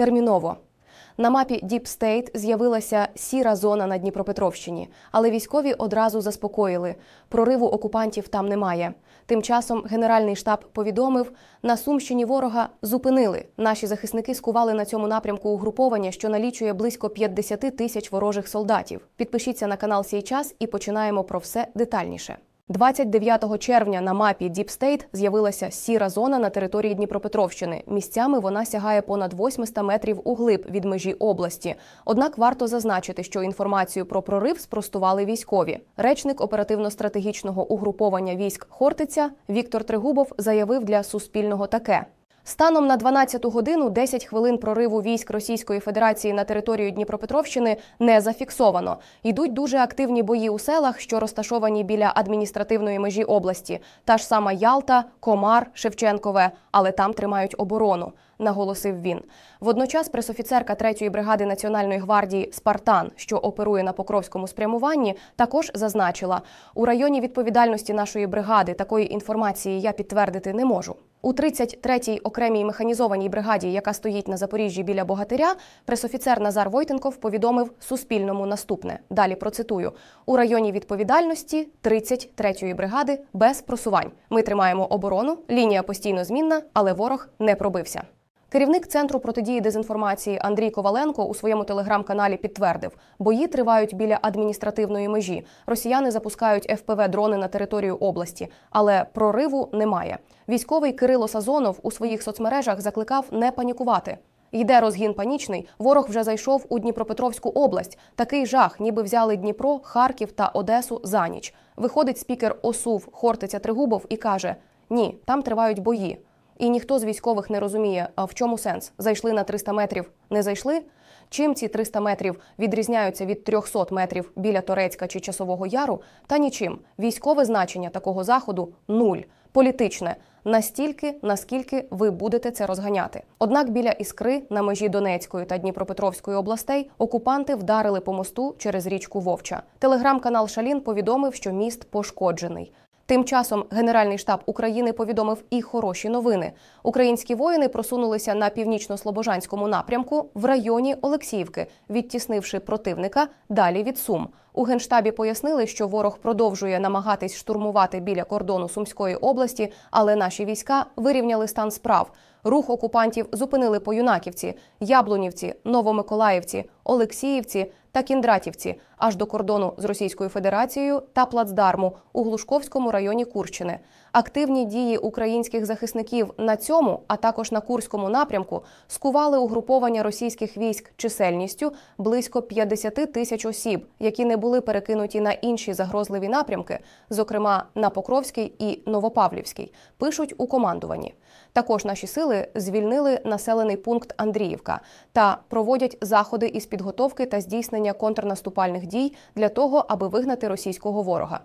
терміново. На мапі Deep State з'явилася сіра зона на Дніпропетровщині, але військові одразу заспокоїли. Прориву окупантів там немає. Тим часом Генеральний штаб повідомив, на Сумщині ворога зупинили. Наші захисники скували на цьому напрямку угруповання, що налічує близько 50 тисяч ворожих солдатів. Підпишіться на канал «Сій час» і починаємо про все детальніше. 29 червня на мапі State з'явилася сіра зона на території Дніпропетровщини. Місцями вона сягає понад 800 метрів углиб від межі області. Однак варто зазначити, що інформацію про прорив спростували військові. Речник оперативно-стратегічного угруповання військ Хортиця Віктор Тригубов заявив для Суспільного таке. Станом на 12 годину 10 хвилин прориву військ Російської Федерації на територію Дніпропетровщини не зафіксовано. Йдуть дуже активні бої у селах, що розташовані біля адміністративної межі області. Та ж сама Ялта, Комар, Шевченкове, але там тримають оборону. Наголосив він. Водночас пресофіцерка 3-ї бригади Національної гвардії Спартан, що оперує на Покровському спрямуванні, також зазначила: у районі відповідальності нашої бригади такої інформації я підтвердити не можу. У 33-й окремій механізованій бригаді, яка стоїть на Запоріжжі біля Богатиря, пресофіцер Назар Войтенков повідомив Суспільному наступне. Далі процитую: у районі відповідальності 33-ї бригади без просувань. Ми тримаємо оборону, лінія постійно змінна, але ворог не пробився. Керівник центру протидії дезінформації Андрій Коваленко у своєму телеграм-каналі підтвердив, бої тривають біля адміністративної межі. Росіяни запускають ФПВ дрони на територію області, але прориву немає. Військовий Кирило Сазонов у своїх соцмережах закликав не панікувати. Йде розгін панічний. Ворог вже зайшов у Дніпропетровську область. Такий жах, ніби взяли Дніпро, Харків та Одесу за ніч. Виходить спікер ОСУВ Хортиця Тригубов і каже: Ні, там тривають бої. І ніхто з військових не розуміє, а в чому сенс? Зайшли на 300 метрів, не зайшли? Чим ці 300 метрів відрізняються від 300 метрів біля Торецька чи Часового Яру? Та нічим. Військове значення такого заходу нуль. Політичне настільки, наскільки ви будете це розганяти. Однак біля іскри на межі Донецької та Дніпропетровської областей окупанти вдарили по мосту через річку Вовча. Телеграм-канал Шалін повідомив, що міст пошкоджений. Тим часом Генеральний штаб України повідомив і хороші новини. Українські воїни просунулися на північно-слобожанському напрямку в районі Олексіївки, відтіснивши противника далі від Сум. У генштабі пояснили, що ворог продовжує намагатись штурмувати біля кордону Сумської області, але наші війська вирівняли стан справ. Рух окупантів зупинили по Юнаківці, Яблунівці, Новомиколаївці, Олексіївці та Кіндратівці аж до кордону з Російською Федерацією та плацдарму у Глушковському районі Курщини. Активні дії українських захисників на цьому, а також на Курському напрямку, скували угруповання російських військ чисельністю близько 50 тисяч осіб, які не були перекинуті на інші загрозливі напрямки, зокрема на Покровський і Новопавлівський, пишуть у командуванні. Також наші сили звільнили населений пункт Андріївка та проводять заходи із підготовки та здійснення контрнаступальних дій для того, аби вигнати російського ворога.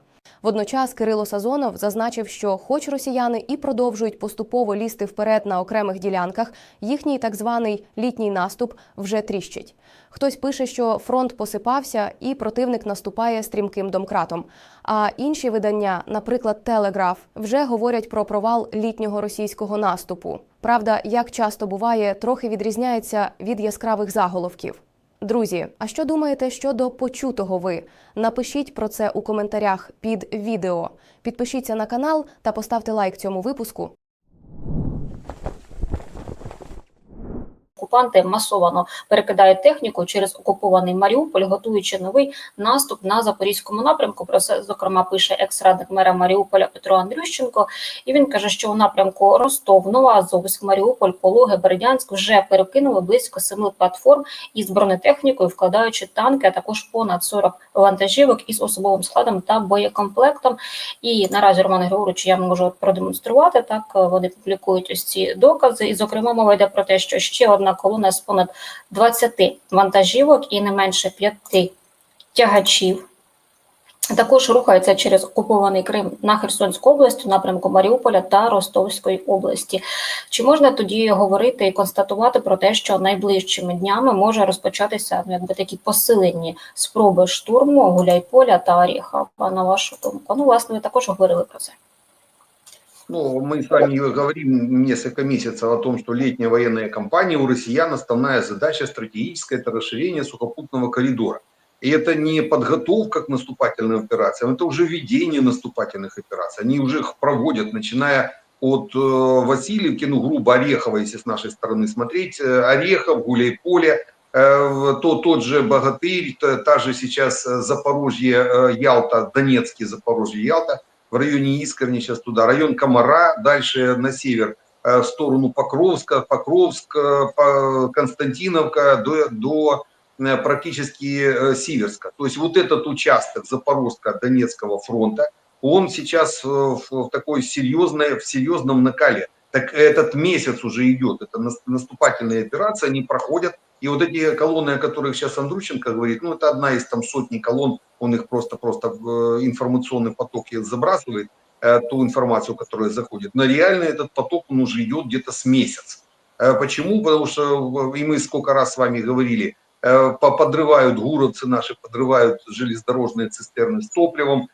Водночас Кирило Сазонов зазначив, що, хоч росіяни і продовжують поступово лізти вперед на окремих ділянках, їхній так званий літній наступ вже тріщить. Хтось пише, що фронт посипався і противник наступає стрімким домкратом. А інші видання, наприклад, Телеграф, вже говорять про провал літнього російського наступу. Правда, як часто буває, трохи відрізняється від яскравих заголовків. Друзі, а що думаєте щодо почутого ви? Напишіть про це у коментарях під відео. Підпишіться на канал та поставте лайк цьому випуску. Окупанти масово перекидають техніку через окупований Маріуполь, готуючи новий наступ на запорізькому напрямку. Про це зокрема пише екс-радник мера Маріуполя Петро Андрющенко. І він каже, що у напрямку Ростов, Новоазовськ, Маріуполь, Пологи, Бердянськ вже перекинули близько семи платформ із бронетехнікою, вкладаючи танки, а також понад 40 вантажівок із особовим складом та боєкомплектом. І наразі Роман Григорович я можу продемонструвати так. Вони публікують ось ці докази. І, зокрема, мова йде про те, що ще одна колона з понад 20 вантажівок і не менше 5 тягачів. Також рухається через окупований Крим на Херсонську область, у напрямку Маріуполя та Ростовської області. Чи можна тоді говорити і констатувати про те, що найближчими днями може розпочатися ну, якби такі посилені спроби штурму Гуляйполя та Оріха? На вашу думку? Ну, власне, ви також говорили про це. Ну, мы с вами говорим несколько месяцев о том, что летняя военная кампания у россиян основная задача стратегическая – это расширение сухопутного коридора. И это не подготовка к наступательным операциям, это уже ведение наступательных операций. Они уже их проводят, начиная от э, Васильевки, ну, грубо Орехова, если с нашей стороны смотреть, э, Орехов, Гуляй-Поле, э, то, тот же Богатырь, та, же сейчас Запорожье, Ялта, Донецкий, Запорожье, Ялта, в районе Искренни сейчас туда, район Комара, дальше на север, э, в сторону Покровска, Покровск, э, Константиновка до, до э, практически Сиверска. То есть вот этот участок Запорожско-Донецкого фронта, он сейчас в, такой серьезной, в серьезном накале. Так этот месяц уже идет, это нас- наступательные операции, они проходят. И вот эти колонны, о которых сейчас Андрущенко говорит, ну это одна из там сотни колонн, он их просто-просто в э, информационный поток и забрасывает, э, ту информацию, которая заходит. Но реально этот поток, он уже идет где-то с месяц. Э, Почему? Потому что, и мы сколько раз с вами говорили, по- подрывают гуровцы наши, подрывают железнодорожные цистерны с топливом,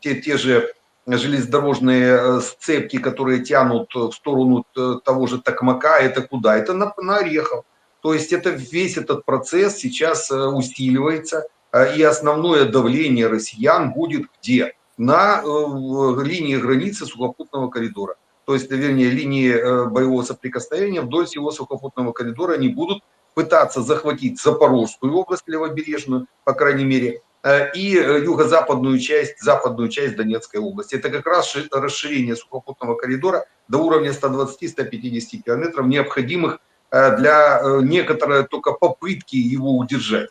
те, те же железнодорожные сцепки, которые тянут в сторону того же Токмака, это куда? Это на, на Орехов. То есть это весь этот процесс сейчас усиливается, и основное давление россиян будет где? На э, линии границы сухопутного коридора. То есть, вернее, линии э, боевого соприкосновения вдоль всего сухопутного коридора они будут пытаться захватить Запорожскую область левобережную, по крайней мере, э, и юго-западную часть, западную часть Донецкой области. Это как раз ши- расширение сухопутного коридора до уровня 120-150 километров, необходимых для некоторой только попытки его удержать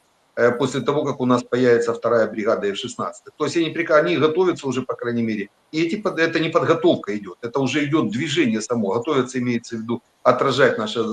после того, как у нас появится вторая бригада F-16. То есть они, они готовятся уже, по крайней мере. И эти, это не подготовка идет, это уже идет движение само. Готовятся, имеется в виду, отражать наше э,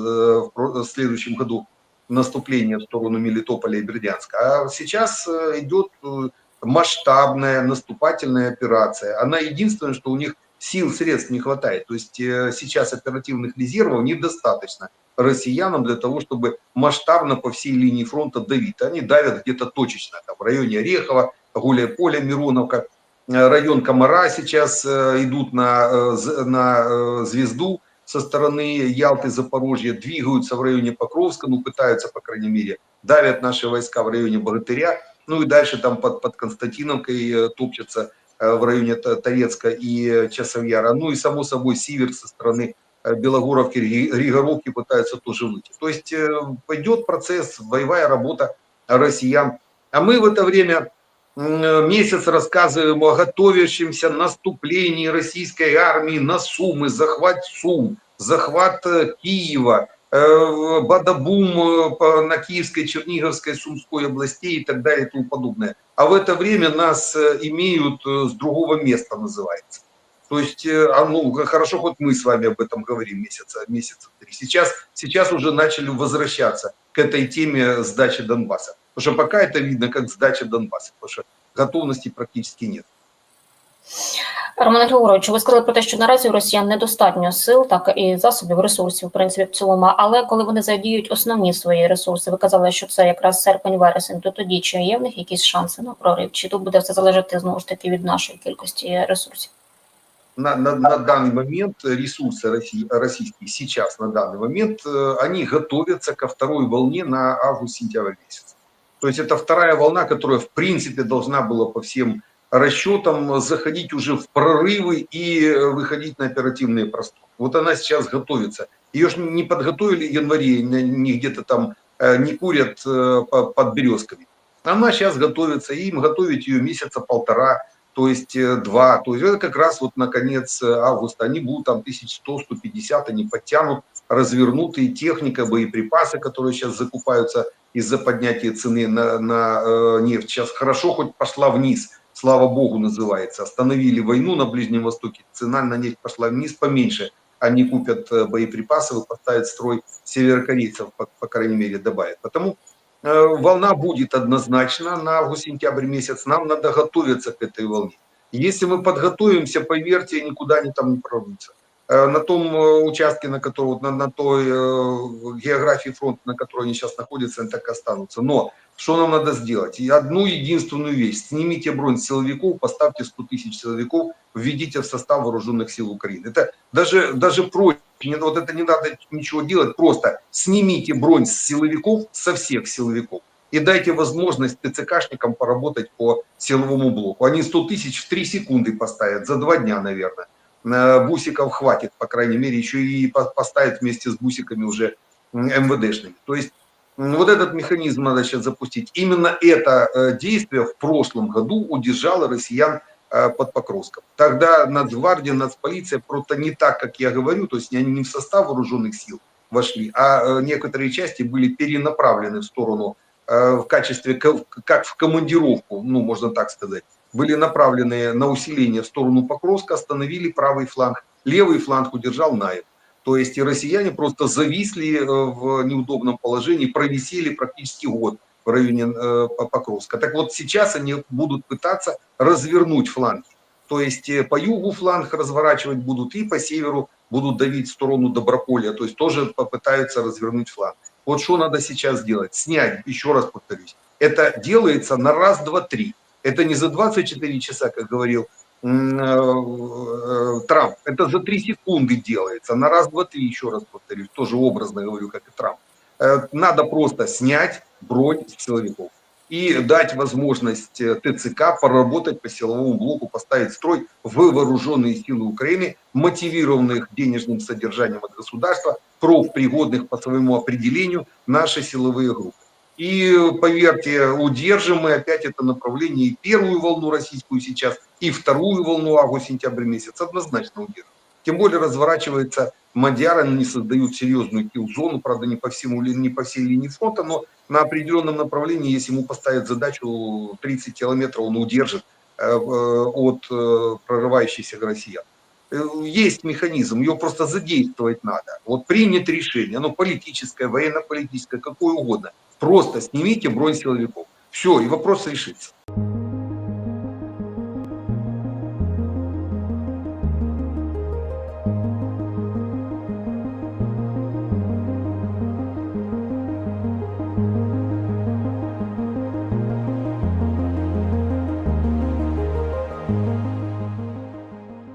в следующем году наступление в сторону Мелитополя и Бердянска. А сейчас э, идет э, масштабная наступательная операция. Она единственное, что у них сил, средств не хватает. То есть э, сейчас оперативных резервов недостаточно россиянам для того, чтобы масштабно по всей линии фронта давить. Они давят где-то точечно, там, в районе Орехова, Гуляй-Поля, Мироновка, Э, район Комара сейчас э, идут на, э, на звезду со стороны Ялты, Запорожья, двигаются в районе Покровска, ну пытаются, по крайней мере, давят наши войска в районе Богатыря, ну и дальше там под, под Константиновкой топчутся э, в районе Торецка и Часовьяра, ну и само собой Сивер со стороны Белогоровки, Ри- Ригоровки пытаются тоже выйти. То есть э, пойдет процесс, боевая работа россиян. А мы в это время м, месяц рассказываем о готовящемся наступлении российской армии на Сумы, захват Сум, захват э, Киева, э, Бадабум э, на Киевской, Черниговской, Сумской областей и так далее и тому подобное. А в это время нас э, имеют э, с другого места, называется. То есть, э, а, ну, хорошо, хоть мы с вами об этом говорим месяца, месяца три. Сейчас, сейчас уже начали возвращаться к этой теме сдачи Донбасса. Потому что пока это видно как сдача Донбасса, потому что готовности практически нет. Роман Григорович, ви сказали про те, що наразі у росіян недостатньо сил, так і засобів, ресурсів, в принципі, в цілому. Але коли вони задіють основні свої ресурси, ви казали, що це якраз серпень-вересень, то тоді чи є в них якісь шанси на прорив? Чи тут буде все залежати знову ж таки від нашої кількості ресурсів? На, на, на данный момент ресурсы России, российские сейчас, на данный момент, э, они готовятся ко второй волне на август-сентябрь месяц. То есть это вторая волна, которая в принципе должна была по всем расчетам заходить уже в прорывы и выходить на оперативные просторы. Вот она сейчас готовится. Ее ж не подготовили в январе, не где-то там э, не курят э, по- под березками. Она сейчас готовится, и им готовить ее месяца полтора, то есть э, два, то есть это как раз вот на конец э, августа, они будут там 1100-150, они подтянут развернутые техника, боеприпасы, которые сейчас закупаются из-за поднятия цены на, на э, нефть. Сейчас хорошо хоть пошла вниз, слава богу называется, остановили войну на Ближнем Востоке, цена на нефть пошла вниз поменьше, они купят э, боеприпасы, и поставят строй северокорейцев, по, по крайней мере, добавят. Потому Э, волна будет однозначно на август-сентябрь месяц, нам надо готовиться к этой волне. Если мы подготовимся, поверьте, никуда они там не прорвутся. Э, на том э, участке, на котором, на, на той э, географии фронта, на которой они сейчас находятся, они так и останутся. Но что нам надо сделать? И одну единственную вещь. Снимите бронь силовиков, поставьте 100 тысяч силовиков, введите в состав вооруженных сил Украины. Это даже, даже проще. Не- Вот это не надо ничего делать. Просто снимите бронь с силовиков, со всех силовиков. И дайте возможность ТЦКшникам поработать по силовому блоку. Они 100 тысяч в 3 секунды поставят, за 2 дня, наверное. Э, Бусиков хватит, по крайней мере, еще и по- поставят вместе с бусиками уже МВДшными. То есть Вот этот механизм надо сейчас запустить. Именно это э, действие в прошлом году удержало россиян э, под Покровском. Тогда Нацгвардия, Нацполиция просто не так, как я говорю, то есть они не в состав вооруженных сил вошли, а некоторые части были перенаправлены в сторону в качестве, как в командировку, ну, можно так сказать, были направлены на усиление в сторону Покровска, остановили правый фланг, левый фланг удержал Наев. То есть и россияне просто зависли э, в неудобном положении, провисели практически год в районе э, По- Покровска. Так вот сейчас они будут пытаться развернуть фланги. То есть э, по югу фланг разворачивать будут и по северу будут давить в сторону Доброполя. То есть тоже попытаются развернуть фланг. Вот что надо сейчас сделать? Снять, еще раз повторюсь, это делается на раз, два, три. Это не за 24 часа, как говорил э, э, Трамп. Это за 3 секунды делается. На раз, два, три, еще раз повторюсь. Тоже образно говорю, как и Трамп. Э, Надо просто снять бронь с силовиков и дать возможность ТЦК поработать по силовому блоку, поставить строй в вооруженные силы Украины, мотивированных денежным содержанием от государства, профпригодных по своему определению наши силовые группы. И поверьте, удержим мы опять это направление и первую волну российскую сейчас, и вторую волну август-сентябрь месяц однозначно удержим. Тем более разворачивается Мадяр, они создают серьезную килл-зону, правда, не по, всему, не по всей линии фронта, но на определенном направлении, если ему поставят задачу 30 километров, он удержит э, э, от э, прорывающихся россиян. Есть механизм, ее просто задействовать надо. Вот принято решение, оно политическое, военно-политическое, какое угодно. Просто снимите бронь силовиков. Все, и вопрос решится.